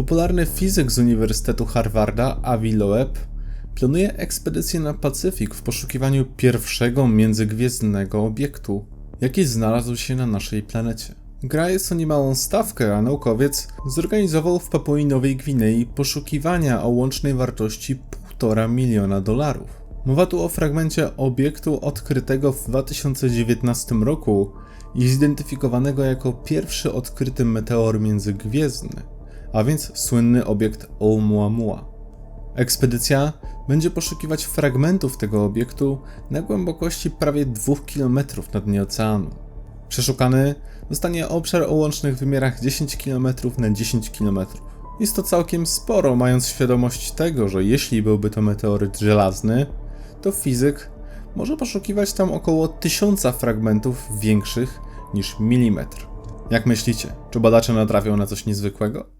Popularny fizyk z Uniwersytetu Harvarda, Avi Loeb, planuje ekspedycję na Pacyfik w poszukiwaniu pierwszego międzygwiezdnego obiektu, jaki znalazł się na naszej planecie. Gra jest o niemałą stawkę, a naukowiec zorganizował w Papui Nowej Gwinei poszukiwania o łącznej wartości 1,5 miliona dolarów. Mowa tu o fragmencie obiektu odkrytego w 2019 roku i zidentyfikowanego jako pierwszy odkryty meteor międzygwiezdny, a więc słynny obiekt Oumuamua. Ekspedycja będzie poszukiwać fragmentów tego obiektu na głębokości prawie 2 km na dnie oceanu. Przeszukany zostanie obszar o łącznych wymiarach 10 km na 10 km. Jest to całkiem sporo, mając świadomość tego, że jeśli byłby to meteoryt żelazny, to fizyk może poszukiwać tam około 1000 fragmentów większych niż milimetr. Jak myślicie, czy badacze natrafią na coś niezwykłego?